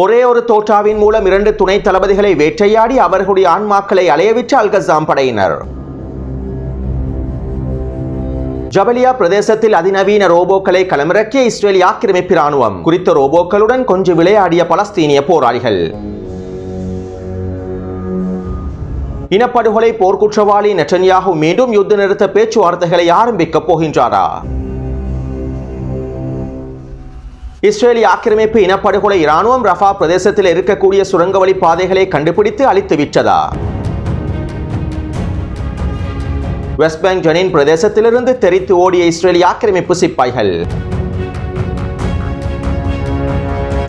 ஒரே ஒரு தோட்டாவின் மூலம் இரண்டு துணை தளபதிகளை வேட்டையாடி அவர்களுடைய ஆன்மாக்களை அலையவிற்ற அல்கசாம் படையினர். ஜபலியா பிரதேசத்தில் அதிநவீன ரோபோக்களை களமிறக்கிய இஸ்ரேல் ஆக்கிரமிப்பு ராணுவம் குறித்த ரோபோக்களுடன் கொஞ்சம் விளையாடிய பலஸ்தீனிய போராளிகள். இனப்படுகொலை போர்க்குற்றவாளி நெட்டன்யாகு மீண்டும் யுத்த நிறுத்த பேச்சுவார்த்தைகளை ஆரம்பிக்கப் போகின்றாரா? இஸ்ரேலிய ஆக்கிரமிப்பு இனப்படுகொலை இராணுவம் ரஃபா பிரதேசத்தில் இருக்கக்கூடிய சுரங்கவழி பாதைகளை கண்டுபிடித்து அழித்து விட்டதா? வெஸ்ட் பேங்க் ஜனின் பிரதேசத்திலிருந்து தெரித்து ஓடிய இஸ்ரேலிய ஆக்கிரமிப்பு சிப்பாய்கள்.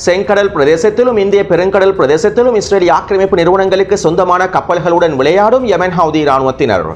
செங்கடல் பிரதேசத்திலும் இந்திய பெருங்கடல் பிரதேசத்திலும் இஸ்ரேலிய ஆக்கிரமிப்பு நிறுவனங்களுக்கு சொந்தமான கப்பல்களுடன் விளையாடும் யமன் ஹவுதி இராணுவத்தினர்.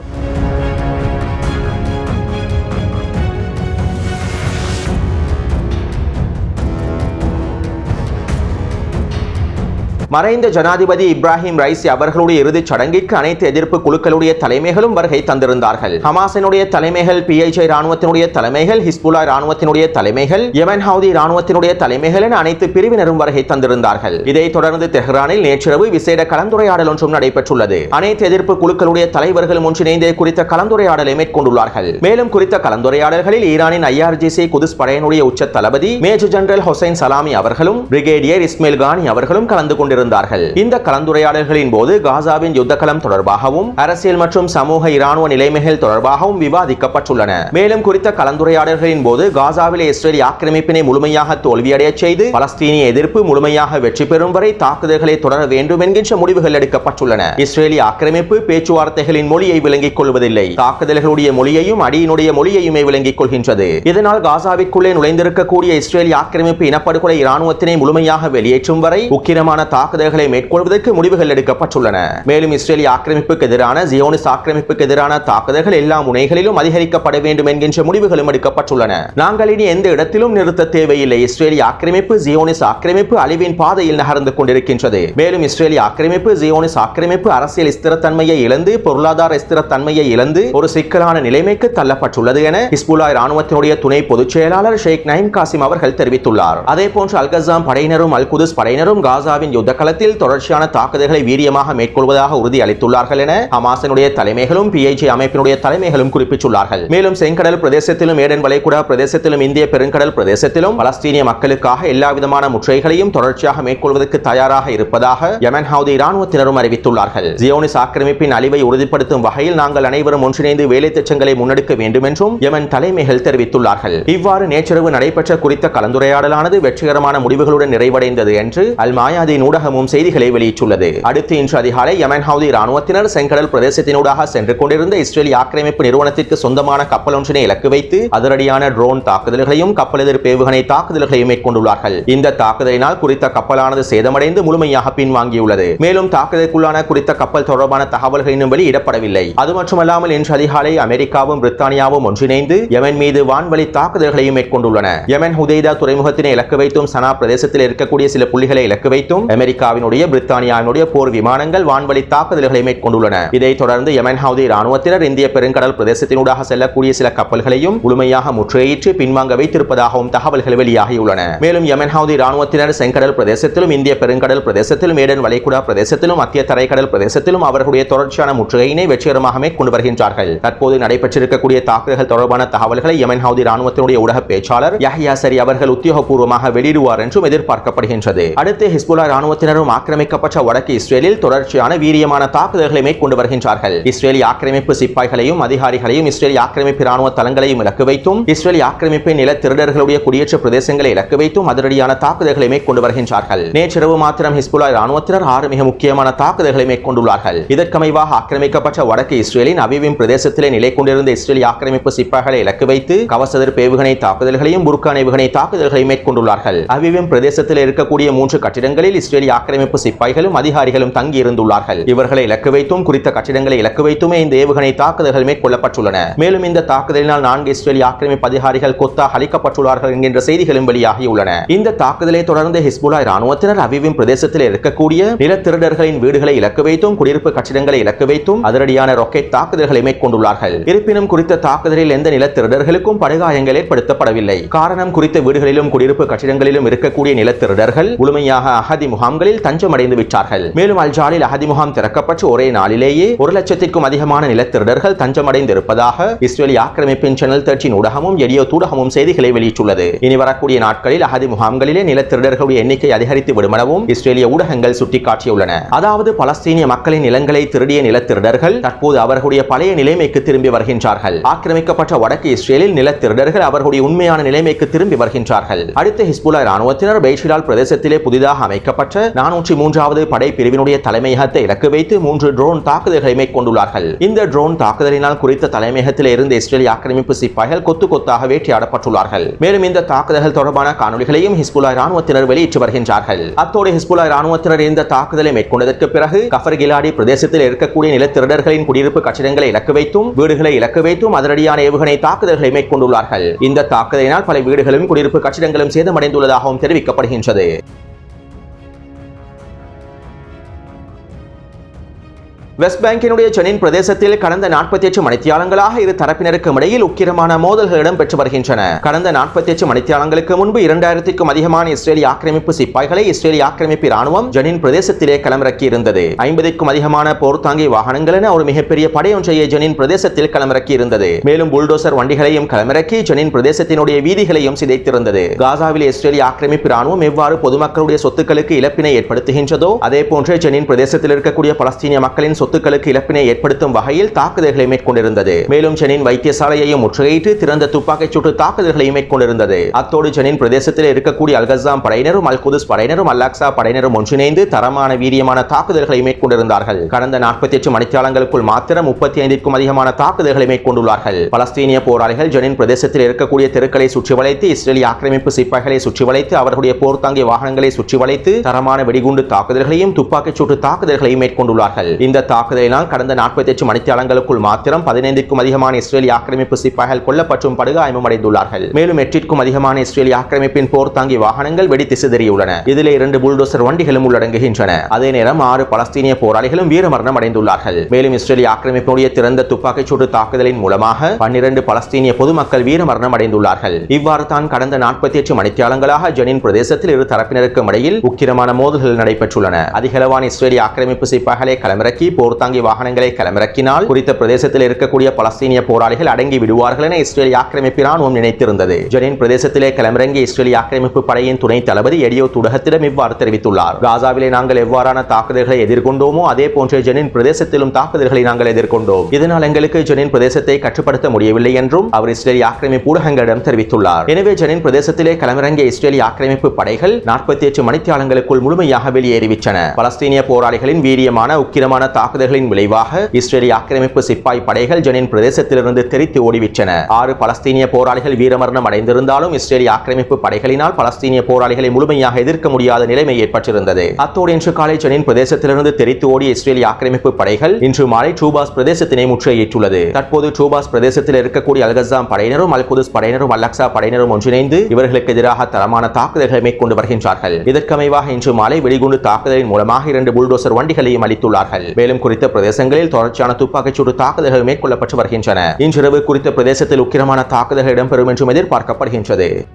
மறைந்த ஜனாதிபதி இப்ராஹிம் ரைசி அவர்களுடைய இறுதிச் சடங்கிற்கு அனைத்து எதிர்ப்பு குழுக்களுடைய தலைமைகளும் வருகை தந்திருந்தார்கள். ஹமாசினுடைய தலைமைகள் பிஐஜே ராணுவத்தினுடைய தலைமைகள் ஹிஸ்புல்லா ராணுவத்தினுடைய தலைமைகள் யமன் ஹவுதி ராணுவத்தினுடைய தலைமைகள் என அனைத்து பிரிவினரும் வருகை தந்திருந்தார்கள். இதைத் தொடர்ந்து தெஹ்ரானில் நேற்றிரவு விசேட கலந்துரையாடல் ஒன்றும் நடைபெற்றுள்ளது. அனைத்து எதிர்ப்பு குழுக்களுடைய தலைவர்களும் ஒன்றிணைந்து குறித்த கலந்துரையாடலை மேற்கொண்டுள்ளார்கள். மேலும் குறித்த கலந்துரையாடல்களில் ஈரானின் ஐஆர்ஜிசி குதிஸ் படையினுடைய உச்ச தளபதி மேஜர் ஜெனரல் ஹொசைன் சலாமி அவர்களும் பிரிகேடியர் இஸ்மேல் கானி அவர்களும் கலந்து கொண்டிருந்தார்கள். இந்த கலந்துரையாடல்களின் போது காசாவின் யுத்தகலம் தொடர்பாகவும் அரசியல் மற்றும் சமூக இராணுவ நிலைமைகள் தொடர்பாகவும் விவாதிக்கப்பட்டுள்ளன. மேலும் குறித்த கலந்துரையாடல்களின் போது காசாவில் இஸ்ரேல் ஆக்கிரமிப்பினை முழுமையாக தோல்வியடைய செய்து பலஸ்தீனிய எதிர்ப்பு முழுமையாக வெற்றி பெறும் வரை தாக்குதல்களை தொடர வேண்டும் என்கின்ற முடிவுகள் எடுக்கப்பட்டுள்ளன. இஸ்ரேலிய ஆக்கிரமிப்பு பேச்சுவார்த்தைகளின் மொழியை விளங்கிக் கொள்வதில்லை. தாக்குதல்களுடைய மொழியையும் அடியினுடைய மொழியையுமே விளங்கிக் கொள்கின்றது. இதனால் காசாவிற்குள்ளே நுழைந்திருக்கக்கூடிய இஸ்ரேலிய ஆக்கிரமிப்பு இனப்படுகொலை இராணுவத்தினை முழுமையாக வெளியேற்றும் வரை உக்கிரமான தாக்குதல்களை மேற்கொள்வதற்கு முடிவுகள் எடுக்கப்பட்டுள்ளன. மேலும் இஸ்ரேலிய ஆக்கிரமிப்புக்கு எதிரான ஜியோனிஸ் ஆக்கிரமிப்புக்கு எதிரான தாக்குதல்கள் எல்லா முனைகளிலும் அதிகரிக்கப்பட வேண்டும் என்கின்ற முடிவுகளும் எடுக்கப்பட்டுள்ளன. நாங்கள் இனி எந்த இடத்திலும் நிறுத்த தேவையில்லை. இஸ்ரேலிய ஆக்கிரமிப்பு ஜியோனிஸ் ஆக்கிரமிப்பு அழிவின் பாதையில் நகர்ந்து கொண்டிருக்கின்றது. மேலும் இஸ்ரேலிய ஆக்கிரமிப்பு ஜியோனிஸ் ஆக்கிரமிப்பு அரசியல் ஸ்திரத்தன்மையை இழந்து பொருளாதார ஸ்திரத்தன்மையை இழந்து ஒரு சிக்கலான நிலைமைக்கு தள்ளப்பட்டுள்ளது என ஹிஸ்புல்லா ராணுவத்தினுடைய துணை பொதுச் செயலாளர் ஷேக் நைம் காசிம் அவர்கள் தெரிவித்துள்ளார். அதே போன்று அல்கசாம் படையினரும் அல் குதுஸ் படையினரும் காசாவின் யுத்த களத்தில் தொடர்ச்சியான தாக்குதல்களை வீரியமாக மேற்கொள்வதாக உறுதி அளித்துள்ளார்கள் என ஹமாசனுடைய தலைமைகளும் பிஐஜி அமைப்பினுடைய தலைமைகளும் குறிப்பிட்டுள்ளார்கள். மேலும் செங்கடல் பிரதேசத்திலும் ஏடன் வளைகுடா பிரதேசத்திலும் இந்திய பெருங்கடல் பிரதேசத்திலும் பலஸ்தீனிய மக்களுக்காக எல்லா விதமான தொடர்ச்சியாக மேற்கொள்வதற்கு தயாராக இருப்பதாக யமன் ஹவுதி இராணுவத்தினரும் அறிவித்துள்ளார்கள். ஜியோனிஸ் ஆக்கிரமிப்பின் அழிவை உறுதிப்படுத்தும் வகையில் நாங்கள் அனைவரும் ஒன்றிணைந்து வேலை திட்டங்களை முன்னெடுக்க வேண்டும் என்றும் யமன் தலைமைகள் தெரிவித்துள்ளார்கள். இவ்வாறு நேற்றிரவு நடைபெற்ற குறித்த கலந்துரையாடலானது வெற்றிகரமான முடிவுகளுடன் நிறைவடைந்தது என்று அல் மாயாதீன் ஊடகமும் செய்திகளை வெளியிட்டுள்ளது. அடுத்து இன்று அதிகாலை யமன் ஹவுதி ராணுவத்தினர் செங்கடல் பிரதேசத்தினூடாக சென்று கொண்டிருந்த இஸ்ரேலிய ஆக்கிரமிப்பு நிறுவனத்திற்கு சொந்தமான கப்பல் ஒன்றினை இலக்கு வைத்து அதிரடியான ட்ரோன் தாக்குதல்களையும் கப்பல் எதிர்ப்பு ஏவுகணை தாக்குதல்களையும் மேற்கொண்டுள்ளார்கள். இந்த தாக்குதலினால் குறித்த கப்பலானது சேதமடைந்து முழுமையாக பின்வாங்கியுள்ளது. மேலும் தாக்குதலுக்குள்ளான குறித்த கப்பல் தொடர்பான தகவல்கள் இன்னும் வெளியிடப்படவில்லை. அது மட்டுமல்லாமல் இன்று அதிகாலை அமெரிக்காவும் பிரித்தானியாவும் ஒன்றிணைந்து யமன் மீது வான்வழி தாக்குதல்களையும் மேற்கொண்டுள்ளன. யமன் ஹுதைதா துறைமுகத்தினை இலக்கு வைத்தும் சனா பிரதேசத்தில் இருக்கக்கூடிய சில புள்ளிகளை இலக்கு வைத்தும் அமெரிக்க அமெரிக்காவினுடைய பிரித்தானியாவினுடைய போர் விமானங்கள் வான்வழி தாக்குதல்களை மேற்கொண்டுள்ளன. இதைத் தொடர்ந்து யமன் ஹவுதி ராணுவத்தினர் இந்திய பெருங்கடல் பிரதேசத்தினூடாக செல்லக்கூடிய சில கப்பல்களையும் முழுமையாக முற்றுகையிட்டு பின்வாங்க வைத்திருப்பதாகவும் தகவல்கள் வெளியாகியுள்ளன. மேலும் யமன் ஹவுதி ராணுவத்தினர் செங்கடல் பிரதேசத்திலும் இந்திய பெருங்கடல் பிரதேசத்திலும் ஏடன் வளைகுடா பிரதேசத்திலும் மத்திய தரைக்கடல் பிரதேசத்திலும் அவர்களுடைய தொடர்ச்சியான முற்றுகையினை வெற்றிகரமாக மேற்கொண்டு வருகின்றார்கள் தற்போது நடைபெற்றிருக்கக்கூடிய தாக்குதல்கள் தொடர்பான தகவல்களை யமன் ஹவுதி ராணுவத்தினுடைய ஊடக பேச்சாளர் யஹ்யா சரி அவர்கள் உத்தியோகபூர்வமாக வெளியிடுவார் என்றும் எதிர்பார்க்கப்படுகின்றது. அடுத்து ஹிஸ்புல்லா ராணுவத்தினரும் ஆக்கிரமிக்கப்பட்ட வடக்கு இஸ்ரேலில் தொடர்ச்சியான வீரியமான தாக்குதல்களை மேற்கொண்டு வருகின்றார்கள். இஸ்ரேலி ஆக்கிரமிப்பு சிப்பாய்களையும் அதிகாரிகளையும் இஸ்ரேலி ஆக்கிரமிப்பு ராணுவ தளங்களையும் இலக்கு வைத்தும் இஸ்ரேலி ஆக்கிரமிப்பை நில திருடர்களுடைய குடியேற்ற பிரதேசங்களை இலக்கு வைத்தும் அதிரடியான தாக்குதல்களை மேற்கொண்டு வருகின்றார்கள். நேற்றிரவு மாத்திரம் ஹிஸ்புல்லா ராணுவத்தினர் ஆறு மிக முக்கியமான தாக்குதல்களை மேற்கொண்டுள்ளார்கள். இதற்கமைவாக ஆக்கிரமிக்கப்பட்ட வடக்கு இஸ்ரேலின் அபிவின் பிரதேசத்திலே நிலை கொண்டிருந்த இஸ்ரேலி ஆக்கிரமிப்பு சிப்பாய்களை இலக்கு வைத்து கவசதிர் பேவுகணை தாக்குதல்களையும் புர்கான் ஏவுகணை தாக்குதல்களை மேற்கொண்டுள்ளார்கள். அபிவின் பிரதேசத்தில் இருக்கக்கூடிய மூன்று கட்டிடங்களில் இஸ்ரேலி ஆக்கிரமிப்பு சிப்பாய்களும் அதிகாரிகளும் தங்கி இருந்துள்ளார்கள் இவர்களை இலக்கு வைத்தும் குறித்த கட்டிடங்களை இலக்கு வைத்துமே இந்த ஏவுகணை தாக்குதல்கள் மேற்கொள்ளப்பட்டுள்ளன. மேலும் இந்த தாக்குதலினால் நான்கு இஸ்ரேலிய ஆக்கிரமிப்பு அதிகாரிகள் கொத்தாக அளிக்கப்பட்டுள்ளார்கள் என்கின்ற செய்திகளும் வெளியாகியுள்ளன. இந்த தாக்குதலை தொடர்ந்து ஹிஸ்புல்லா ராணுவத்தினர் அவிவின் பிரதேசத்தில் இருக்கக்கூடிய நிலத்திருடர்களின் வீடுகளை இலக்கு வைத்தும் குடியிருப்பு கட்டிடங்களை இலக்கு வைத்தும் அதிரடியான ராக்கெட் தாக்குதல்களை மேற்கொண்டுள்ளார்கள். இருப்பினும் குறித்த தாக்குதலில் எந்த நிலத்திருடர்களுக்கும் படுகாயங்கள் ஏற்படுத்தப்படவில்லை. காரணம் குறித்த வீடுகளிலும் குடியிருப்பு கட்டிடங்களிலும் இருக்கக்கூடிய நிலத்திருடர்கள் முழுமையாக அகதி முகாம்கள் முகாம்களில் தஞ்சமடைந்து விட்டார்கள். மேலும் அல்ஜாலில் அகதி முகாம் திறக்கப்பட்டு ஒரே நாளிலேயே ஒரு லட்சத்திற்கும் அதிகமான நிலத்திருடர்கள் தஞ்சமடைந்திருப்பதாக இஸ்ரேலி ஆக்கிரமிப்பின் சேனல் தேர்ட்டின் ஊடகமும் எடியோ தூடகமும் செய்திகளை வெளியிட்டுள்ளது. இனி வரக்கூடிய நாட்களில் அகதி முகாம்களிலே நிலத்திருடர்களுடைய எண்ணிக்கை அதிகரித்து விடுமெனவும் இஸ்ரேலிய ஊடகங்கள் சுட்டிக்காட்டியுள்ளன. அதாவது பலஸ்தீனிய மக்களின் நிலங்களை திருடிய நிலத்திருடர்கள் தற்போது அவர்களுடைய பழைய நிலைமைக்கு திரும்பி வருகின்றார்கள். ஆக்கிரமிக்கப்பட்ட வடக்கு இஸ்ரேலில் நிலத்திருடர்கள் அவர்களுடைய உண்மையான நிலைமைக்கு திரும்பி வருகின்றார்கள். அடுத்த ஹிஸ்புல்லா ராணுவத்தினர் பெய்ஷிலால் பிரதேசத்திலே புதிதாக அமைக்கப்பட்ட நானூற்றி மூன்றாவது படை பிரிவினுடைய தலைமையகத்தை இலக்கு வைத்து மூன்று ட்ரோன் தாக்குதல்களை மேற்கொண்டுள்ளார்கள். இந்த ட்ரோன் தாக்குதலினால் குறித்த தலைமையகத்தில் இருந்து இஸ்ரேலிய ஆக்கிரமிப்பு சிப்பாய்கள் கொத்து கொத்தாக வேட்டையாடப்பட்டுள்ளார்கள். மேலும் இந்த தாக்குதல்கள் தொடர்பான காணொலிகளையும் ஹிஸ்புல்லா ராணுவத்தினர் வெளியிட்டு வருகின்றார்கள். அத்தோடு ஹிஸ்புல்லா ராணுவத்தினர் இந்த தாக்குதலை மேற்கொண்டதற்கு பிறகு கஃபர் கிலாடி பிரதேசத்தில் இருக்கக்கூடிய நிலத்திருடர்களின் குடியிருப்பு கட்டிடங்களை இலக்கு வைத்தும் வீடுகளை இலக்கு வைத்தும் அதிரடியான ஏவுகணை தாக்குதல்களை மேற்கொண்டுள்ளார்கள். இந்த தாக்குதலினால் பல வீடுகளும் குடியிருப்பு கட்டிடங்களும் சேதமடைந்துள்ளதாகவும் தெரிவிக்கப்படுகின்றது. வெஸ்ட் பேங்கினுடைய சென்னின் பிரதேசத்தில் கடந்த நாற்பத்தி எட்டு மணித்தியாலங்களாக இரு தரப்பினருக்கும் இடையில் உக்கிரமான மோதல்கள் இடம்பெற்று வருகின்றன. கடந்த நாற்பத்தி எட்டு மணித்தியாலங்களுக்கு முன்பு இரண்டாயிரத்திற்கும் அதிகமான இஸ்ரேலிய ஆக்கிரமிப்பு சிப்பாய்களை இஸ்ரேலிய ஆக்கிரமிப்பு ராணுவம் ஜெனின் பிரதேசத்திலே களமிறக்கி இருந்தது ஐம்பதுக்கும் அதிகமான போர் தாங்கி வாகனங்கள் என ஒரு மிகப்பெரிய படையொன்றையை ஜெனின் பிரதேசத்தில் களமிறக்கி இருந்தது மேலும் புல்டோசர் வண்டிகளையும் களமிறக்கி ஜெனின் பிரதேசத்தினுடைய வீதிகளையும் சிதைத்திருந்தது. காசாவில் இஸ்ரேலிய ஆக்கிரமிப்பு ராணுவம் எவ்வாறு பொதுமக்களுடைய சொத்துக்களுக்கு இழப்பினை ஏற்படுத்துகின்றதோ அதே போன்று ஜெனின் பிரதேசத்தில் இருக்கக்கூடிய பலஸ்தீனிய மக்களின் சொத்துக்களுக்கு இழப்பினை ஏற்படுத்தும் வகையில் தாக்குதல்களை மேற்கொண்டிருந்தது. மேலும் ஜெனின் வைத்தியசாலையையும் முற்றுகையிட்டு திறந்த துப்பாக்கிச் சூட்டு தாக்குதல்களை மேற்கொண்டிருந்தது. அத்தோடு ஜெனின் பிரதேசத்தில் இருக்கக்கூடிய அல்கசாம் படையினரும் அல் குதுஸ் படையினரும் அல்லாக்சா படையினரும் ஒன்றிணைந்து தரமான வீரியமான தாக்குதல்களை மேற்கொண்டிருந்தார்கள். கடந்த நாற்பத்தி எட்டு மணித்தியாலங்களுக்குள் மாத்திரம் முப்பத்தி ஐந்திற்கும் அதிகமான தாக்குதல்களை மேற்கொண்டுள்ளார்கள். பலஸ்தீனிய போராளிகள் ஜெனின் பிரதேசத்தில் இருக்கக்கூடிய தெருக்களை சுற்றி வளைத்து இஸ்ரேலிய ஆக்கிரமிப்பு சிப்பாய்களை சுற்றி வளைத்து அவர்களுடைய போர்த்தாங்கிய வாகனங்களை சுற்றி வளைத்து தரமான வெடிகுண்டு தாக்குதல்களையும் துப்பாக்கிச் சூட்டு தாக்குதல்களையும் மேற்கொண்டுள்ளார்கள். இந்த தாக்குதலினால் கடந்த நாற்பத்தி எட்டு மணித்தியாலங்களுக்குள் மாத்திரம் பதினைந்துக்கும் அதிகமான இஸ்ரேலிய ஆக்கிரமிப்பு சிப்பாய்கள் கொல்லப்பட்டும் படுகாயமும் அடைந்துள்ளார்கள் மேலும் எட்டிற்கும் அதிகமான இஸ்ரேலிய ஆக்கிரமிப்பின் போர்த்தாங்கி வாகனங்கள் வெடித்து சிதறியுள்ளன. இதிலே இரண்டு புல்டோசர் வண்டிகளும் உள்ளடங்குகின்றன. அதே நேரம் ஆறு பலஸ்தீனிய போராளிகளும் வீரமரணம் அடைந்துள்ளார்கள் மேலும் இஸ்ரேலிய ஆக்கிரமிப்புடைய திறந்த துப்பாக்கிச் சூடு தாக்குதலின் மூலமாக பன்னிரண்டு பலஸ்தீனிய பொதுமக்கள் வீரமரணம் அடைந்துள்ளார்கள் இவ்வாறு தான் கடந்த நாற்பத்தி எட்டு மணித்தியாலங்களாக ஜெனின் பிரதேசத்தில் இரு தரப்பினருக்கும் இடையில் உக்கிரமான மோதல்கள் நடைபெற்றுள்ளன. அதிகளவான இஸ்ரேலிய ஆக்கிரமிப்பு சிப்பாய்களை களமிறக்கி போர் போர்த்தாங்கி வாகனங்களை களமிறக்கினால் குறித்த பிரதேசத்தில் இருக்கக்கூடிய பலஸ்தீனிய போராளிகள் அடங்கி விடுவார்கள் என இஸ்ரேலிய ஆக்கிரமிப்பு ராணுவம் நினைத்திருந்தது. ஜெனின் பிரதேசத்திலே களமிறங்கிய இஸ்ரேலிய ஆக்கிரமிப்பு படையின் துணை தளபதி எடியோ துடகத்திடம் இவ்வாறு தெரிவித்துள்ளார். காசாவிலே நாங்கள் எவ்வாறான தாக்குதல்களை எதிர்கொண்டோமோ அதே போன்ற ஜெனின் பிரதேசத்திலும் தாக்குதல்களை நாங்கள் எதிர்கொண்டோம். இதனால் எங்களுக்கு ஜெனின் பிரதேசத்தை கட்டுப்படுத்த முடியவில்லை என்றும் அவர் இஸ்ரேலிய ஆக்கிரமிப்பு ஊடகங்களிடம் தெரிவித்துள்ளார். எனவே ஜெனின் பிரதேசத்திலே களமிறங்கிய இஸ்ரேலிய ஆக்கிரமிப்பு படைகள் நாற்பத்தி எட்டு மணித்தியாலங்களுக்குள் முழுமையாக வெளியேறிவிட்டன. பலஸ்தீனிய போராளிகளின் வீரியமான உக்கிரமான தாக்குதல்களின் விளைவாக இஸ்ரேலிய ஆக்கிரமிப்பு சிப்பாய் படைகள் ஜெனின் பிரதேசத்திலிருந்து தெரித்து ஓடிவிட்டன. ஆறு பலஸ்தீனிய போராளிகள் வீரமரணம் அடைந்திருந்தாலும் இஸ்ரேலிய ஆக்கிரமிப்பு படைகளினால் பலஸ்தீனிய போராளிகளை முழுமையாக எதிர்க்க முடியாத நிலைமை ஏற்பட்டிருந்தது. அத்தோடு இன்று காலை ஜெனின் பிரதேசத்திலிருந்து தெரித்து ஓடிய இஸ்ரேலிய ஆக்கிரமிப்பு படைகள் இன்று மாலை ட்ரூபாஸ் பிரதேசத்தினை முற்றுகையிட்டுள்ளது தற்போது ட்ரூபாஸ் பிரதேசத்தில் இருக்கக்கூடிய அல்கசாம் படையினரும் அல் குதுஸ் படையினரும் அல்லக்சா படையினரும் ஒன்றிணைந்து இவர்களுக்கு எதிராக தரமான தாக்குதல்களை மேற்கொண்டு வருகின்றார்கள். இதற்கமைவாக இன்று மாலை வெடிகுண்டு தாக்குதலின் மூலமாக இரண்டு புல்டோசர் வண்டிகளையும் அளித்துள்ளார்கள் மேலும் குறித்த பிரதேசங்களில் தொடர்ச்சியான துப்பாக்கிச்சூடு தாக்குதல்கள் மேற்கொள்ளப்பட்டு வருகின்றன. இன்றிரவு குறித்த பிரதேசத்தில் உக்கிரமான தாக்குதல்கள் இடம்பெறும் என்றும் எதிர்பார்க்கப்படுகின்றது.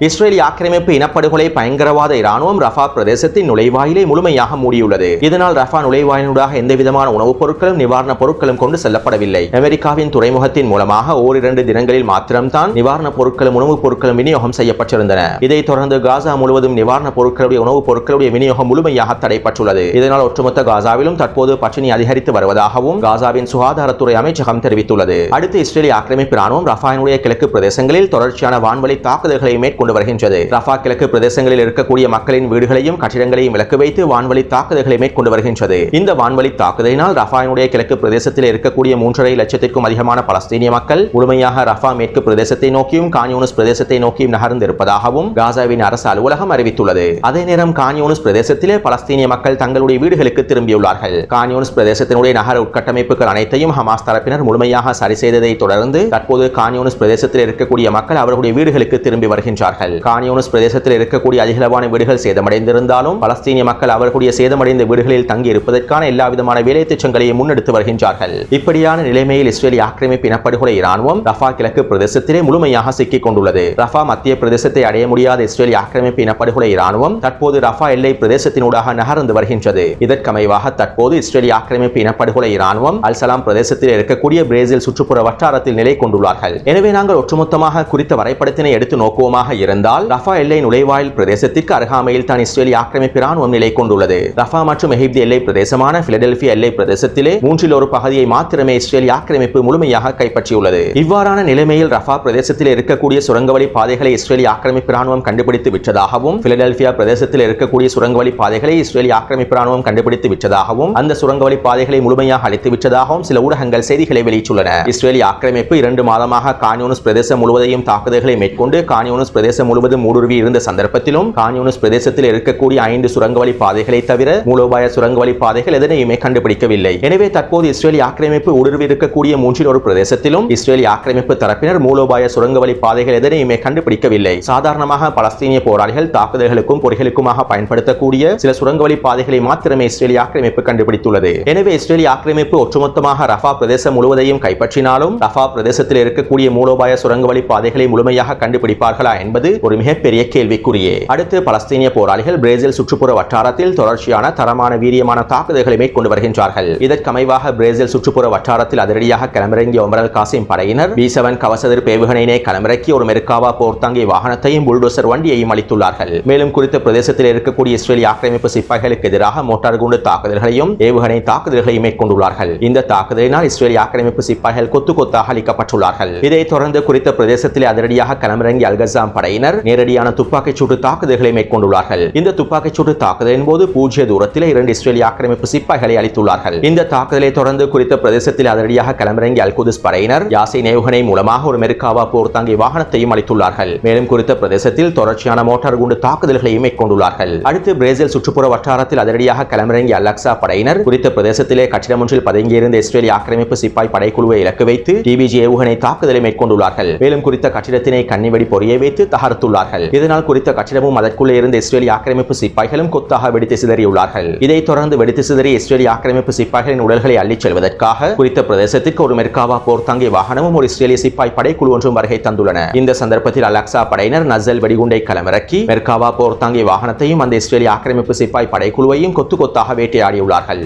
இஸ்ரேலிய ஆக்கிரமிப்பு இனப்படுகொலை பயங்கரவாத இராணுவம் ரஃபா பிரதேசத்தின் நுழைவாயிலை முழுமையாக மூடியுள்ளது. இதனால் ரஃபா நுழைவாயினூடாக எந்தவிதமான உணவுப் பொருட்களும் நிவாரணப் பொருட்களும் கொண்டு செல்லப்படவில்லை. அமெரிக்காவின் துறைமுகத்தின் மூலமாக ஓரிரண்டு தினங்களில் மாத்திரம்தான் நிவாரணப் பொருட்களும் உணவுப் பொருட்களும் விநியோகம் செய்யப்பட்டிருந்தன. இதைத் தொடர்ந்து காசா முழுவதும் நிவாரணப் பொருட்களுடைய உணவுப் பொருட்களுடைய விநியோகம் முழுமையாக தடைப்பட்டுள்ளது. இதனால் ஒட்டுமொத்த காசாவிலும் தற்போது பட்டினி அதிகரித்து வருவதாகவும் காசாவின் சுகாதாரத்துறை அமைச்சகம் தெரிவித்துள்ளது. அடுத்து இஸ்ரேலிய ஆக்கிரமிப்பு ராணுவம் ரஃபாயினுடைய கிழக்கு பிரதேசங்களில் தொடர்ச்சியான வான்வழி தாக்குதல்களை மேற்கொண்டு கொண்டு வருகின்றது. ரஃபா கிழக்கு பிரதேசங்களில் இருக்கக்கூடிய மக்களின் வீடுகளையும் கட்டிடங்களையும் இலக்கு வைத்து வான்வழி தாக்குதல்களை மேற்கொண்டு வருகின்றது. இந்த வான்வழி தாக்குதலினால் ரஃபாயினுடைய கிழக்கு பிரதேசத்தில் இருக்கக்கூடிய மூன்றரை லட்சத்திற்கும் அதிகமான பலஸ்தீனிய மக்கள் முழுமையாக ரஃபா மேற்கு பிரதேசத்தை நோக்கியும் கான்யூனிஸ் பிரதேசத்தை நோக்கியும் நகர்ந்திருப்பதாகவும் காசாவின் அரசு அலுவலகம் அறிவித்துள்ளது. அதே நேரம் கான்யூனிஸ் பிரதேசத்திலே பலஸ்தீனிய மக்கள் தங்களுடைய வீடுகளுக்கு திரும்பியுள்ளார்கள். கான்யூனிஸ் பிரதேசத்தினுடைய நகர உட்கட்டமைப்புகள் அனைத்தையும் ஹமாஸ் தரப்பினர் முழுமையாக சரி செய்ததை தொடர்ந்து தற்போது கான்யூனிஸ் பிரதேசத்தில் இருக்கக்கூடிய மக்கள் அவர்களுடைய வீடுகளுக்கு திரும்பி வருகின்றார்கள். கான்யூனிஸ் பிரதேசத்தில் இருக்கக்கூடிய அதிகளவான வீடுகள் சேதமடைந்திருந்தாலும் பலஸ்தீனிய மக்கள் அவர்களுடைய சேதமடைந்த வீடுகளில் தங்கி இருப்பதற்கான எல்லா விதமான வேலை திட்டங்களையும் முன்னெடுத்து வருகின்றார்கள். இப்படியான நிலைமையில் இஸ்ரேலி ஆக்கிரமிப்பு இனப்படுகொலை இராணுவம் ரஃபா கிழக்கு பிரதேசத்திலே முழுமையாக சிக்கிக் கொண்டுள்ளது. ரஃபா மத்திய பிரதேசத்தை அடைய முடியாத இஸ்ரேலி ஆக்கிரமிப்பு இனப்படுகொலை இராணுவம் தற்போது ரஃபா எல்லை பிரதேசத்தினூடாக நகர்ந்து வருகின்றது. இதற்கமைவாக தற்போது இஸ்ரேலி ஆக்கிரமிப்பு இனப்படுகொலை இராணுவம் அல்சலாம் பிரதேசத்தில் இருக்கக்கூடிய பிரேசில் சுற்றுப்புற வட்டாரத்தில் நிலை கொண்டுள்ளார்கள். எனவே நாங்கள் ஒட்டுமொத்தமாக குறித்த வரைபடத்தினை எடுத்து நோக்குவோமாக இருந்தால் ரஃபா எல்லை நுழைவாயில் பிரதேசத்திற்கு அருகாமையில் தான் இஸ்ரேலி ஆக்கிரமிப்பு இராணுவம் நிலை கொண்டுள்ளது. ரஃபா மற்றும் எகிப்து எல்லை பிரதேசமான பிலடெல்பியா எல்லை பிரதேசத்திலே மூன்றில் ஒரு பகுதியை மாத்திரமே இஸ்ரேல் ஆக்கிரமிப்பு முழுமையாக கைப்பற்றியுள்ளது. இவ்வாறான நிலைமையில் ரஃபா பிரதேசத்தில் இருக்கக்கூடிய சுரங்கவழி பாதைகளை இஸ்ரேலி ஆக்கிரமிப்பு ராணுவம் கண்டுபிடித்து விட்டதாகவும் பிலடெல்பியா பிரதேசத்தில் இருக்கக்கூடிய சுரங்கவழி பாதைகளை இஸ்ரேலி ஆக்கிரமிப்பு ராணுவம் கண்டுபிடித்து விட்டதாகவும் அந்த சுரங்கவழி பாதைகளை முழுமையாக அழித்து விட்டதாகவும் சில ஊடகங்கள் செய்திகளை வெளியிட்டுள்ளன. இஸ்ரேலி ஆக்கிரமிப்பு இரண்டு மாதமாக கான்யூனிஸ் பிரதேசம் முழுவதையும் தாக்குதல்களை மேற்கொண்டு கான்யூனிஸ் பிரதேசம் முழுவதும் ஊடுருவி இருந்த சந்தர்ப்பத்திலும் கான்யூனிஸ் பிரதேசத்தில் இருக்கக்கூடிய ஐந்து சுரங்கவழி பாதைகளை தவிர மூலோபாய சுரங்கவழி பாதைகள் எதனையுமே கண்டுபிடிக்கவில்லை. எனவே தற்போது இஸ்ரேல் ஆக்கிரமிப்பு ஊடுருவி இருக்கக்கூடிய மூன்றில் ஒரு பிரதேசத்திலும் இஸ்ரேலி ஆக்கிரமிப்பு தரப்பினர் மூலோபாய சுரங்கவழி பாதைகள் எதனையுமே கண்டுபிடிக்கவில்லை. சாதாரணமாக பலஸ்தீனிய போராளிகள் தாக்குதல்களுக்கும் பொறிகளுக்குமாக பயன்படுத்தக்கூடிய சில சுரங்கவழி பாதைகளை மாத்திரமே இஸ்ரேலி ஆக்கிரமிப்பு கண்டுபிடித்துள்ளது. எனவே இஸ்ரேலி ஆக்கிரமிப்பு ஒட்டுமொத்தமாக ரஃபா பிரதேசம் முழுவதையும் கைப்பற்றினாலும் ரஃபா பிரதேசத்தில் இருக்கக்கூடிய மூலோபாய சுரங்கவழி பாதைகளை முழுமையாக கண்டுபிடிப்பார்களா என்பது என்பது ஒரு மிகப்பெரிய கேள்விக்குறியே. அடுத்து பலஸ்தீனிய போராளிகள் பிரேசில் சுற்றுப்புற வட்டாரத்தில் தொடர்ச்சியான தரமான வீரியமான தாக்குதல்களை மேற்கொண்டு வருகின்றார்கள். இதற்கமைவாக பிரேசில் சுற்றுப்புற வட்டாரத்தில் அதிரடியாக களமிறங்கிய ஒமரல் காசிம் படையினர் பி செவன் கவசதிர் பேவுகணையினை களமிறக்கி ஒரு மெருக்காவா போர்த்தாங்கி வாகனத்தையும் புல்டோசர் வண்டியையும் அளித்துள்ளார்கள். மேலும் குறித்த பிரதேசத்தில் இருக்கக்கூடிய இஸ்ரேலி ஆக்கிரமிப்பு சிப்பாய்களுக்கு எதிராக மோட்டார் குண்டு தாக்குதல்களையும் ஏவுகணை தாக்குதல்களையும் மேற்கொண்டுள்ளார்கள். இந்த தாக்குதலினால் இஸ்ரேலி ஆக்கிரமிப்பு சிப்பாய்கள் கொத்து கொத்தாக அளிக்கப்பட்டுள்ளார்கள். இதைத் தொடர்ந்து குறித்த பிரதேசத்தில் அதிரடியாக களமிறங்கிய அல்கசாம் படை படையினர் நேரடியான துப்பாக்கிச் சூட்டு தாக்குதல்களை மேற்கொண்டுள்ளார்கள். இந்த துப்பாக்கிச் சூட்டு தாக்குதலின் போது பூஜ்ய தூரத்தில் இரண்டு இஸ்ரேலிய ஆக்கிரமிப்பு சிப்பாய்களை அளித்துள்ளார்கள் இந்த தாக்குதலை தொடர்ந்து குறித்த பிரதேசத்தில் அதிரடியாக களமிறங்கிய அல்குதிஸ் படையினர் யாசை நேவுகணை மூலமாக ஒரு மெருக்காவா போர் போர்த்தாங்கி வாகனத்தையும் அளித்துள்ளார்கள் மேலும் குறித்த பிரதேசத்தில் தொடர்ச்சியான மோட்டார் குண்டு தாக்குதல்களையும் மேற்கொண்டுள்ளார்கள். அடுத்து பிரேசில் சுற்றுப்புற வட்டாரத்தில் அதிரடியாக களமிறங்கிய அலக்சா படையினர் குறித்த பிரதேசத்திலே கட்டிடம் ஒன்றில் பதுங்கியிருந்த இஸ்ரேலிய ஆக்கிரமிப்பு சிப்பாய் படைக்குழுவை இலக்கு வைத்து டிபிஜி ஏவுகணை தாக்குதலை மேற்கொண்டுள்ளார்கள். மேலும் குறித்த கட்டிடத்தினை கன்னிவெடி பொறியை வைத்து தகர்த்துள்ளார்கள் இதனால் குறித்த கட்டிடமும் அதற்குள்ளே இருந்த இஸ்ரேலி ஆக்கிரமிப்பு சிப்பாய்களும் கொத்தாக வெடித்து சிதறியுள்ளார்கள். இதைத் தொடர்ந்து வெடித்து சிதறிய இஸ்ரேலி ஆக்கிரமிப்பு சிப்பாய்களின் உடல்களை அள்ளிச் செல்வதற்காக குறித்த பிரதேசத்திற்கு ஒரு மெர்காவா போர்த்தாங்கி வாகனமும் ஒரு இஸ்ரேலிய சிப்பாய் படைக்குழு ஒன்றும் வருகை தந்துள்ளன. இந்த சந்தர்ப்பத்தில் அலக்சா படையினர் நசல் வெடிகுண்டை களமிறக்கி மெர்காவா போர்த்தாங்கி வாகனத்தையும் அந்த இஸ்ரேலிய ஆக்கிரமிப்பு சிப்பாய் படைக்குழுவையும் கொத்து கொத்தாக வேட்டையாடியுள்ளார்கள்.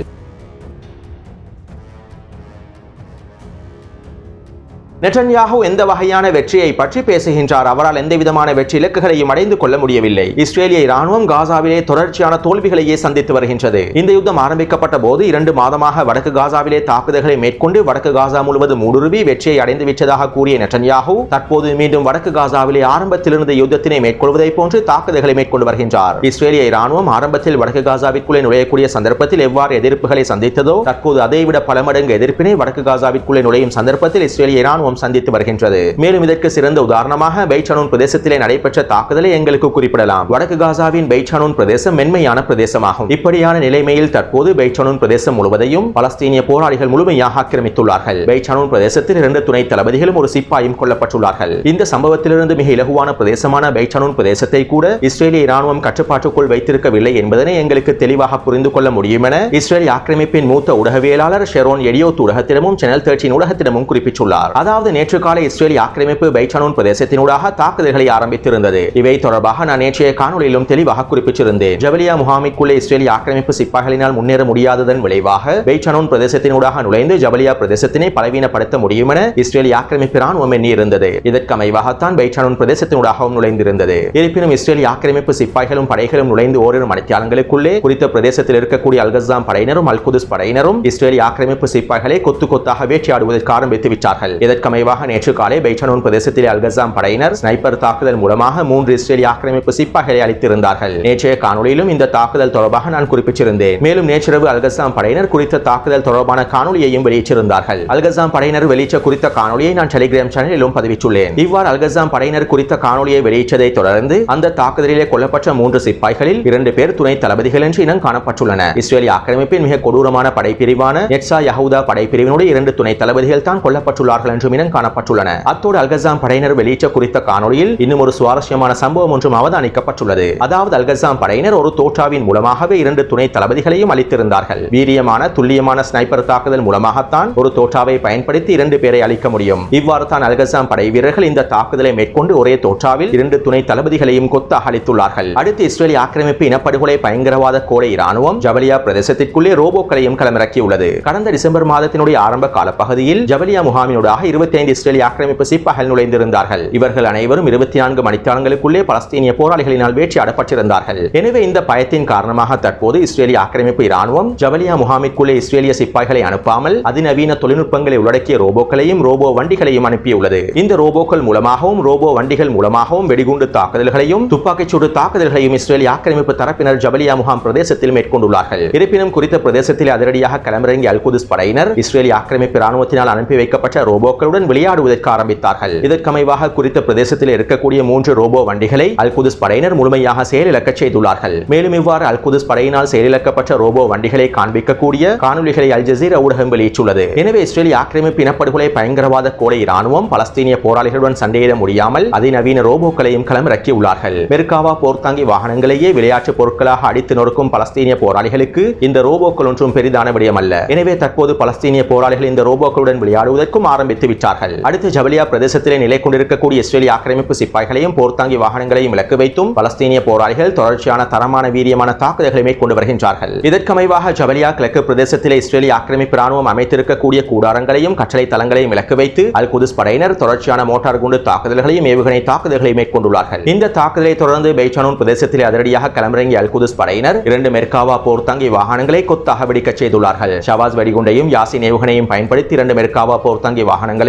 நெட்டன்யாகு எந்த வகையான வெற்றியை பற்றி பேசுகின்றார்? அவரால் எந்தவிதமான வெற்றி இலக்குகளையும் அடைந்து கொள்ள முடியவில்லை. இஸ்ரேலிய ராணுவம் காசாவிலே தொடர்ச்சியான தோல்விகளையே சந்தித்து வருகின்றது. இந்த யுத்தம் ஆரம்பிக்கப்பட்ட போது இரண்டு மாதமாக வடக்கு காசாவிலே தாக்குதல்களை மேற்கொண்டு வடக்கு காசா முழுவதும் ஊடுருவி வெற்றியை அடைந்து விட்டதாக கூறிய நெட்டன்யாகு தற்போது மீண்டும் வடக்கு காசாவிலே ஆரம்பத்திலிருந்து யுத்தத்தினை மேற்கொள்வதை போன்று தாக்குதல்களை மேற்கொண்டு வருகின்றார். இஸ்ரேலிய ராணுவம் ஆரம்பத்தில் வடக்கு காசாவிற்குள்ளே நுழையக்கூடிய சந்தர்ப்பத்தில் எவ்வாறு எதிர்ப்புகளை சந்தித்ததோ தற்போது அதைவிட பல மடங்கு எதிர்ப்பினை வடக்கு காசாவிற்குள்ளே நுழையும் சந்தர்ப்பத்தில் இஸ்ரேலிய ராணுவம் சந்தித்து வருகின்றது. மேலும் இதற்கு சிறந்த உதாரணமாக பைச்சானூன் பிரதேசத்திலே நடைபெற்ற தாக்குதலை எங்களுக்கு குறிப்பிடலாம். வடக்கு காசாவின் பைச்சானூன் பிரதேசம் மென்மையான பிரதேசமாகும். இப்படியான நிலைமையில் தற்போது பைச்சானூன் பிரதேசம் முழுவதையும் பலஸ்தீனிய போராளிகள் முழுமையாக ஆக்கிரமித்துள்ளார்கள். பைச்சானூன் பிரதேசத்தில் இரண்டு துணை தளபதிகளும் ஒரு சிப்பாயும் கொல்லப்பட்டுள்ளார்கள். இந்த சம்பவத்திலிருந்து மிக இலகுவான பிரதேசமான பைச்சானூன் பிரதேசத்தை கூட இஸ்ரேலிய இராணுவம் கட்டுப்பாட்டுக்குள் வைத்திருக்கவில்லை என்பதனை எங்களுக்கு தெளிவாக புரிந்து கொள்ள முடியும் என இஸ்ரேல் ஆக்கிரமிப்பின் மூத்த ஊடகவியலாளர் ஷெரோன் எடியோத் ஊடகத்திடமும் சேனல் தேர்ட்டின் ஊடகத்திடமும் குறிப்பிட்டுள்ளார். அதாவது நேற்று காலை இஸ்ரேலிய ஆக்கிரமிப்பு பைச்சானூன் பிரதேசத்தினூடாக தாக்குதல்களை ஆரம்பித்திருந்தது. இவை தொடர்பாக நான் நேற்றைய காணொலியிலும் தெளிவாக குறிப்பிட்டிருந்தேன். ஜவலியா முகாமிக்குள்ளே இஸ்ரேலிய ஆக்கிரமிப்பு சிப்பாய்களினால் முன்னேற முடியாததன் விளைவாக பைச்சானூன் பிரதேசத்தினூடாக நுழைந்து ஜவலியா பிரதேசத்தினை பலவீனப்படுத்த முடியும் என இஸ்ரேலிய ஆக்கிரமிப்பு ராணுவம் எண்ணி இருந்தது இதற்கு அமைவாகத்தான் பைச்சானூன் பிரதேசத்தினூடாகவும் நுழைந்திருந்தது. இருப்பினும் இஸ்ரேலிய ஆக்கிரமிப்பு சிப்பாய்களும் படைகளும் நுழைந்து ஓரிரு மணித்தியாலங்களுக்குள்ளே குறித்த பிரதேசத்தில் இருக்கக்கூடிய அல்கசாம் படையினரும் அல்குதுஸ் படையினரும் இஸ்ரேலிய ஆக்கிரமிப்பு சிப்பாய்களை கொத்து கொத்தாக வேட்டையாடுவதற்கு ஆரம்பித்து விட்டார்கள் இதற்கு இதற்கமைவாக நேற்று காலை பெய்டனூன் பிரதேசத்தில் அல்கசாம் படையினர் ஸ்னைப்பர் தாக்குதல் மூலமாக மூன்று இஸ்ரேலிய ஆக்கிரமிப்பு சிப்பாய்களை அளித்திருந்தார்கள் நேற்றைய காணொலியிலும் இந்த தாக்குதல் தொடர்பாக நான் குறிப்பிட்டிருந்தேன். மேலும் நேற்றிரவு அல்கசாம் படையினர் குறித்த தாக்குதல் தொடர்பான காணொலியையும் வெளியிட்டிருந்தார்கள். அல்கசாம் படையினர் வெளியிட்ட குறித்த காணொலியை நான் டெலிகிராம் சேனலிலும் பதிவிட்டுள்ளேன். இவ்வாறு அல்கசாம் படையினர் குறித்த காணொலியை வெளியிட்டதை தொடர்ந்து அந்த தாக்குதலிலே கொல்லப்பட்ட மூன்று சிப்பாய்களில் இரண்டு பேர் துணை தளபதிகள் என்று இனம் காணப்பட்டுள்ளன. இஸ்ரேலிய ஆக்கிரமிப்பின் மிக கொடூரமான படைப்பிரிவான நெட்சா யஹூதா படைப்பிரிவினுடைய இரண்டு துணை தளபதிகள் தான் கொல்லப்பட்டுள்ளார்கள் இனம் காணப்பட்டுள்ளன. அத்தோடு அல்கசாம் படையினர் வெளியிட்ட குறித்த காணொலியில் இன்னும் ஒரு சுவாரஸ்யமான சம்பவம் ஒன்றும் அவதானிக்கப்பட்டுள்ளது. அதாவது அல்கசாம் படையினர் ஒரு தோற்றாவின் மூலமாகவே இரண்டு துணை தளபதிகளையும் அளித்திருந்தார்கள் வீரியமான துல்லியமான ஸ்னைப்பர் தாக்குதல் மூலமாகத்தான் ஒரு தோற்றாவை பயன்படுத்தி இரண்டு பேரை அளிக்க முடியும். இவ்வாறு தான் அல்கசாம் படை வீரர்கள் இந்த தாக்குதலை மேற்கொண்டு ஒரே தோற்றாவில் இரண்டு துணை தளபதிகளையும் கொத்தாக அளித்துள்ளார்கள் அடுத்து இஸ்ரேலிய ஆக்கிரமிப்பு இனப்படுகொலை பயங்கரவாத கோடை ராணுவம் ஜபலியா பிரதேசத்திற்குள்ளே ரோபோக்களையும் களமிறக்கியுள்ளது. கடந்த டிசம்பர் மாதத்தினுடைய ஆரம்ப கால பகுதியில் ஜபலியா முகாமினூடாக இருபத்தி ஐந்து இஸ்ரேலிய ஆக்கிரமிப்பு சிப்பாய்கள் நுழைந்திருந்தார்கள். இவர்கள் அனைவரும் இருபத்தி நான்கு மணித்தாளங்களுக்குள்ளே பலஸ்தீனிய போராளிகளினால் வேட்டையாடப்பட்டிருந்தார்கள் எனவே இந்த பயத்தின் காரணமாக தற்போது இஸ்ரேலிய ஆக்கிரமிப்பு இராணுவம் ஜவலியா முகாமிற்குள்ளே இஸ்ரேலிய சிப்பாய்களை அனுப்பாமல் அதிநவீன தொழில்நுட்பங்களை உள்ளடக்கிய ரோபோக்களையும் ரோபோ வண்டிகளையும் அனுப்பியுள்ளது. இந்த ரோபோக்கள் மூலமாகவும் ரோபோ வண்டிகள் மூலமாகவும் வெடிகுண்டு தாக்குதல்களையும் துப்பாக்கிச்சூடு தாக்குதல்களையும் இஸ்ரேலிய ஆக்கிரமிப்பு தரப்பினர் ஜபலியா முகாம் பிரதேசத்தில் மேற்கொண்டுள்ளார்கள். இருப்பினும் குறித்த பிரதேசத்தில் அதிரடியாக களமிறங்கிய அல்குதிஸ் படையினர் இஸ்ரேலிய ஆக்கிரமிப்பு ராணுவத்தினால் அனுப்பி வைக்கப்பட்ட ரோபோக்களுடன் விளையாடுவதற்கு ஆரம்பித்தார்கள். இதற்கமைவாக குறித்த பிரதேசத்தில் இருக்கக்கூடிய மூன்று ரோபோ வண்டிகளை அல்குதிஸ் படையினர் முழுமையாக செயலிழக்கச் செய்துள்ளார்கள். மேலும் இவ்வாறு அல்குதிஸ் படையினால் செயலிழக்கப்பட்ட ரோபோ வண்டிகளை காண்பிக்கக்கூடிய காணொலிகளை அல் ஜசீரா ஊடகம் வெளியிட்டுள்ளது. எனவே இஸ்ரேலிய ஆக்கிரமிப்பு இனப்படுகொலை பயங்கரவாத கோடை இராணுவம் பலஸ்தீனிய போராளிகளுடன் சண்டையிட முடியாமல் அதிநவீன ரோபோக்களையும் களமிறக்கியுள்ளார்கள். மெர்காவா போர்த்தாங்கி வாகனங்களையே விளையாட்டு பொருட்களாக அடித்து நொறுக்கும் பலஸ்தீனிய போராளிகளுக்கு இந்த ரோபோக்கள் ஒன்றும் பெரிதான விடயமல்ல. எனவே தற்போது பலஸ்தீனிய போராளிகள் இந்த ரோபோக்களுடன் விளையாடுவதற்கும் ஆரம்பித்து விட்டார்கள் அடுத்து ஜபலியா பிரதேசத்திலே நிலை கொண்டிருக்கக்கூடிய இஸ்ரேலிய ஆக்கிரமிப்பு சிப்பாய்களையும் போர்த்தாங்கி வாகனங்களையும் இலக்கு வைத்தும் பலஸ்தீனிய போராளிகள் தொடர்ச்சியான தரமான வீரியமான தாக்குதல்களை மேற்கொண்டு வருகின்றார்கள். இதற்கமைவாக ஜபலியா கிழக்கு பிரதேசத்திலே இஸ்ரேலிய ஆக்கிரமிப்பு ராணுவம் அமைத்திருக்கக்கூடிய கூடாரங்களையும் கட்டளை தளங்களையும் இலக்கு வைத்து அல் குதிஸ் படையினர் தொடர்ச்சியான மோட்டார் குண்டு தாக்குதல்களையும் ஏவுகணை தாக்குதல்களையும் மேற்கொண்டுள்ளார்கள். இந்த தாக்குதலை தொடர்ந்து பெய்சானூன் பிரதேசத்திலே அதிரடியாக களமிறங்கிய அல் குதிஸ் படையினர் இரண்டு மெர்காவா போர்த்தாங்கி வாகனங்களை கொத்தாக வெடிக்கச் செய்துள்ளார்கள். ஷவாஸ் வெடிகுண்டையும் யாசின் ஏவுகணையும் பயன்படுத்தி இரண்டு மெர்காவா போர்த்தாங்கி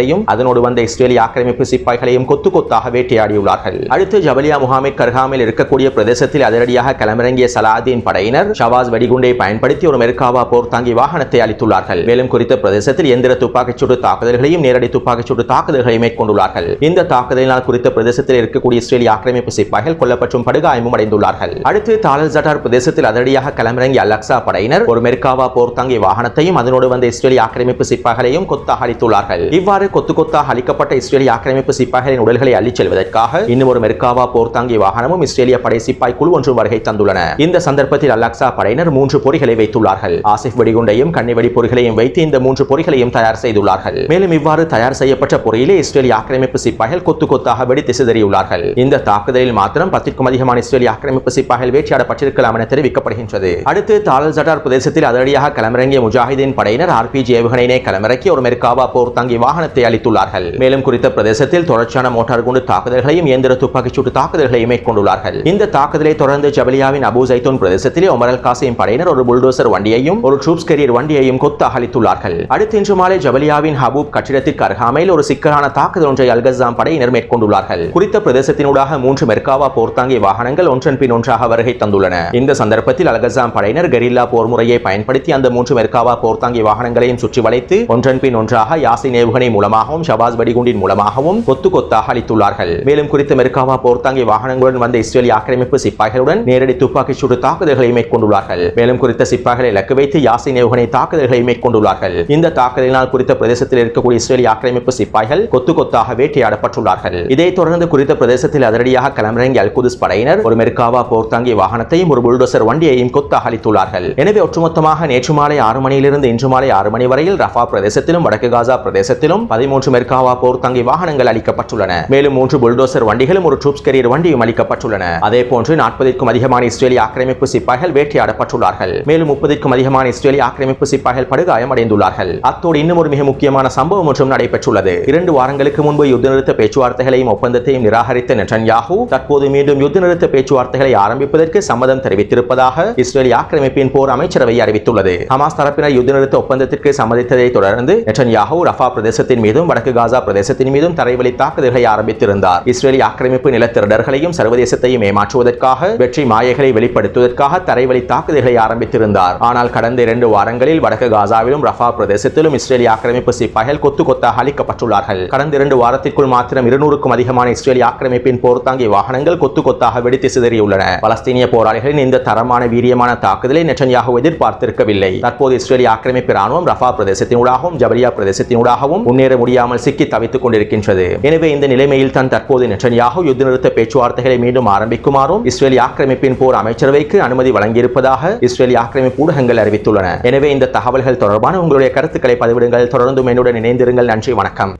வாகனங்களையும் அதனோடு வந்த இஸ்ரேலிய ஆக்கிரமிப்பு சிப்பாய்களையும் கொத்து கொத்தாக வேட்டையாடியுள்ளார்கள். அடுத்து ஜபலியா முகாமை அருகாமையில் இருக்கக்கூடிய பிரதேசத்தில் அதிரடியாக களமிறங்கிய சலாதீன் படையினர் ஷவாஸ் வெடிகுண்டை பயன்படுத்தி ஒரு மெர்காவா போர் தாங்கி வாகனத்தை அளித்துள்ளார்கள் மேலும் குறித்த பிரதேசத்தில் எந்திர துப்பாக்கிச்சூடு தாக்குதல்களையும் நேரடி துப்பாக்கிச்சூடு தாக்குதல்களையும் மேற்கொண்டுள்ளார்கள். இந்த தாக்குதலினால் குறித்த பிரதேசத்தில் இருக்கக்கூடிய இஸ்ரேலிய ஆக்கிரமிப்பு சிப்பாய்கள் கொல்லப்பட்டும் படுகாயமும் அடைந்துள்ளார்கள். அடுத்து தாலல் ஜட்டார் பிரதேசத்தில் அதிரடியாக களமிறங்கிய அலக்சா படையினர் ஒரு மெர்காவா போர் தாங்கி வாகனத்தையும் அதனோடு வந்த இஸ்ரேலிய ஆக்கிரமிப்பு சிப்பாய்களையும் கொத்தாக அளித்துள்ளார்கள் இவ்வாறு கொத்து கொத்தாக அளிக்கப்பட்ட இஸ்ரேலிய ஆக்கிரமிப்பு சிப்பாய்களின் உடல்களை அள்ளிச் செல்வதற்காக இன்னும் ஒரு மெர்காவா போர்த்தாங்கி வாகனமும் இஸ்ரேலிய படை சிப்பாய் குழு ஒன்றும் வருகை தந்துள்ளன. இந்த சந்தர்ப்பத்தில் அலக்சா படையினர் மூன்று பொறிகளை வைத்துள்ளார்கள். ஆசிப் வெடிகுண்டையும் கண்ணிவெடி பொறிகளையும் வைத்து இந்த மூன்று பொறிகளையும் தயார் செய்துள்ளார்கள். மேலும் இவ்வாறு தயார் செய்யப்பட்ட பொறியிலே இஸ்ரேலிய ஆக்கிரமிப்பு சிப்பாய்கள் கொத்து கொத்தாக வெடித்து சிதறியுள்ளார்கள் இந்த தாக்குதலில் மாத்திரம் பத்திற்கும் அதிகமான இஸ்ரேலிய ஆக்கிரமிப்பு சிப்பாய்கள் வேட்டையாடப்பட்டிருக்கலாம் என தெரிவிக்கப்படுகின்றது. அடுத்து தாலல் ஜட்டார் பிரதேசத்தில் அதிரடியாக களமிறங்கிய முஜாஹிதீன் படையினர் ஆர்பிஜி ஏவுகணையினை களமிறக்கி ஒரு மெர்காவா போர் தாங்கி வாகனத்தை அளித்துள்ளார்கள் மேலும் குறித்த பிரதேசத்தில் தொடர்ச்சியான மோட்டார் குண்டு தாக்குதல்களையும் இயந்திர துப்பாக்கிச்சூட்டு தாக்குதல்களையும் மேற்கொண்டுள்ளார்கள். இந்த தாக்குதலை தொடர்ந்து ஜபலியாவின் அபு ஜைத்தோன் பிரதேசத்திலே ஒமரல் காசிம் படையினர் ஒரு புல்டோசர் வண்டியையும் ஒரு ட்ரூப்ஸ் கெரியர் வண்டியையும் கொத்தாக அளித்துள்ளார்கள் அடுத்து இன்று மாலை ஜபலியாவின் ஹபூப் கட்டிடத்திற்கு அருகாமையில் ஒரு சிக்கலான தாக்குதல் ஒன்றை அல்கசாம் படையினர் மேற்கொண்டுள்ளார்கள். குறித்த பிரதேசத்தினூடாக மூன்று மெர்காவா போர்த்தாங்கி வாகனங்கள் ஒன்றன் பின் ஒன்றாக வருகை தந்துள்ளன. இந்த சந்தர்ப்பத்தில் அல்கசாம் படையினர் கெரில்லா போர் முறையை பயன்படுத்தி அந்த மூன்று மெர்காவா போர்த்தாங்கி வாகனங்களையும் சுற்றி வளைத்து ஒன்றன் பின் ஒன்றாக யாசின் ஏவுகணை மூலம் மூலமாகவும் ஷபாஸ் வெடிகுண்டின் மூலமாகவும் கொத்து கொத்தாக அளித்துள்ளார்கள். மேலும் குறித்த மெர்காவா போர்த்தாங்கி வாகனங்களுடன் வந்த இஸ்ரேலிய ஆக்கிரமிப்பு சிப்பாய்களுடன் நேரடி துப்பாக்கி சூடு தாக்குதல்களை மேற்கொண்டுள்ளார்கள். மேலும் குறித்த சிப்பாய்களை இலக்கு வைத்து யாசின் ஏவுகணை தாக்குதல்களை மேற்கொண்டுள்ளார்கள். இந்த தாக்குதலினால் குறித்த பிரதேசத்தில் இருக்கக்கூடிய இஸ்ரேலிய ஆக்கிரமிப்பு சிப்பாய்கள் கொத்து கொத்தாக வேட்டையாடப்பட்டுள்ளார்கள். இதைத் தொடர்ந்து குறித்த பிரதேசத்தில் அதிரடியாக களமிறங்கிய அல்குதிஸ் படையினர் ஒரு மெர்காவா போர்த்தாங்கி வாகனத்தையும் ஒரு புல்டோசர் வண்டியையும் கொத்தாக அளித்துள்ளார்கள். எனவே ஒட்டுமொத்தமாக நேற்று மாலை ஆறு மணியிலிருந்து இன்று மாலை ஆறு மணி வரையில் ரஃபா பிரதேசத்திலும் வடக்கு காசா பிரதேசத்திலும் பதிமூன்று மெர்காவா தங்கி வாகனங்கள் அளிக்கப்பட்டுள்ளன. மேலும் மூன்று புல்டோசர் வண்டிகளும் ஒரு ட்ரூப்ஸ் கெரியர் வண்டியும் அளிக்கப்பட்டுள்ளன. அதே போன்று நாற்பதற்கும் அதிகமான இஸ்ரேலிய ஆக்கிரமிப்பு சிப்பாய்கள் வேட்டையாடப்பட்டுள்ளார்கள். மேலும் முப்பதற்கும் அதிகமான இஸ்ரேலிய ஆக்கிரமிப்பு சிப்பாய்கள் படுகாயம் அடைந்துள்ளார்கள். அத்தோடு இன்னும் ஒரு மிக முக்கியமான சம்பவம் ஒன்றும் நடைபெற்றுள்ளது. இரண்டு வாரங்களுக்கு முன்பு யுத்த நிறுத்த பேச்சுவார்த்தைகளையும் ஒப்பந்தத்தையும் நிராகரித்த நெட்டன்யாஹூ தற்போது மீண்டும் யுத்த நிறுத்த பேச்சுவார்த்தைகளை ஆரம்பிப்பதற்கு சம்மதம் தெரிவித்திருப்பதாக இஸ்ரேலிய ஆக்கிரமிப்பின் போர் அமைச்சரவை அறிவித்துள்ளது. ஹமாஸ் தரப்பினர் யுத்த நிறுத்த ஒப்பந்தத்திற்கு சம்மதித்ததை தொடர்ந்து நெட்டன்யாஹூ ரஃபா பிரதேசத்தின் மீதும் வடக்கு காசா பிரதேசத்தின் மீதும் தரைவழி தாக்குதல்களை ஆரம்பித்திருந்தார். இஸ்ரேலி ஆக்கிரமிப்பு நிலத்திரடர்களையும் சர்வதேசத்தையும் ஏமாற்றுவதற்காக வெற்றி மாயைகளை வெளிப்படுத்துவதற்காக தரைவழி தாக்குதல்களை ஆரம்பித்திருந்தார். ஆனால் கடந்த இரண்டு வாரங்களில் வடக்கு காசாவிலும் ரஃபா பிரதேசத்திலும் இஸ்ரேலி ஆக்கிரமிப்பு சிப்பாய்கள் கொத்து கொத்தாக அளிக்கப்பட்டுள்ளார்கள் கடந்த இரண்டு வாரத்திற்குள் மாத்திரம் இருநூறுக்கும் அதிகமான இஸ்ரேலி ஆக்கிரமிப்பின் போர்த்தாங்கி வாகனங்கள் கொத்து கொத்தாக வெடித்து சிதறியுள்ளன. பலஸ்தீனிய போராளிகளின் இந்த தரமான வீரியமான தாக்குதலை நெட்டன்யாகு எதிர்பார்த்திருக்கவில்லை. தற்போது இஸ்ரேலி ஆக்கிரமிப்பு ராணுவம் ரஃபா பிரதேசத்தினூடாகவும் ஜபரியா பிரதேசத்தினூடாகவும் முன்னேற முடியாமல் சிக்கி தவித்துக் கொண்டிருக்கின்றது. எனவே இந்த நிலைமையில் தான் தற்போது நெட்டன்யாகு யுத்த நிறுத்த பேச்சுவார்த்தைகளை மீண்டும் ஆரம்பிக்குமாறும் இஸ்ரேல் ஆக்கிரமிப்பின் போர் அமைச்சரவைக்கு அனுமதி வழங்கியிருப்பதாக இஸ்ரேல் ஆக்கிரமிப்பு ஊடகங்கள் அறிவித்துள்ளன. எனவே இந்த தகவல்கள் தொடர்பான உங்களுடைய கருத்துக்களை பதிவிடுங்கள். தொடர்ந்தும் என்னுடன் இணைந்திருங்கள். நன்றி. வணக்கம்.